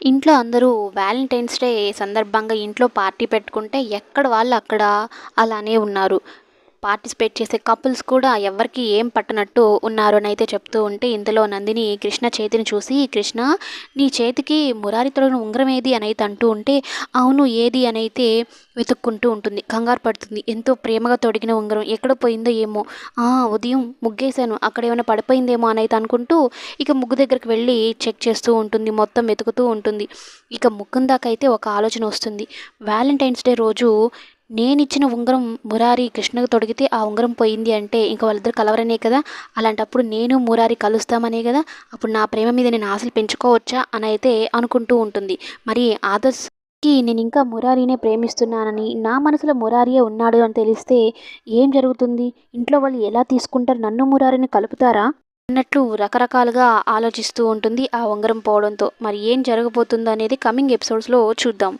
ఇంట్లో అందరూ Valentine's day సందర్భంగా ఇంట్లో పార్టీ పెట్టుకుంటే ఎక్కడ వాళ్ళు అక్కడ అలానే ఉన్నారు. పార్టిసిపేట్ చేసే కపుల్స్ కూడా ఎవరికి ఏం పట్టనట్టు ఉన్నారు అని అయితే చెప్తూ ఉంటే ఇంతలో నందిని కృష్ణ చేతిని చూసి కృష్ణ నీ చేతికి మురారి తొలగిన ఉంగరం ఏది? అని అయితే అంటూ ఉంటే అవును ఏది? అని అయితే వెతుక్కుంటూ ఉంటుంది. కంగారు పడుతుంది. ఎంతో ప్రేమగా తొడిగిన ఉంగరం ఎక్కడ పోయిందో ఏమో. ఆ ఉదయం ముగ్గేశాను. అక్కడ ఏమైనా పడిపోయిందేమో? అని అయితే అనుకుంటూ ఇక ముగ్గు దగ్గరికి వెళ్ళి చెక్ చేస్తూ ఉంటుంది. మొత్తం వెతుకుతూ ఉంటుంది. ఇక ముగ్గుందాకైతే దాకా అయితే ఒక ఆలోచన వస్తుంది. వ్యాలంటైన్స్ డే రోజు నేను ఇచ్చిన ఉంగరం మురారి కృష్ణకు తొడిగితే ఆ ఉంగరం పోయింది అంటే ఇంకా వాళ్ళిద్దరు కలవరనే కదా? అలాంటప్పుడు నేను మురారి కలుస్తామనే కదా? అప్పుడు నా ప్రేమ మీద నేను ఆశలు పెంచుకోవచ్చా? అని అయితే అనుకుంటూ ఉంటుంది. మరి ఆదర్శ్కి నేను ఇంకా మురారినే ప్రేమిస్తున్నానని నా మనసులో మురారియే ఉన్నాడు అని తెలిస్తే ఏం జరుగుతుంది? ఇంట్లో వాళ్ళు ఎలా తీసుకుంటారు? నన్ను మురారిని కలుపుతారా? అన్నట్లు రకరకాలుగా ఆలోచిస్తూ ఉంటుంది ఆ ఉంగరం పోవడంతో. మరి ఏం జరగబోతుందో అనేది కమింగ్ ఎపిసోడ్స్లో చూద్దాం.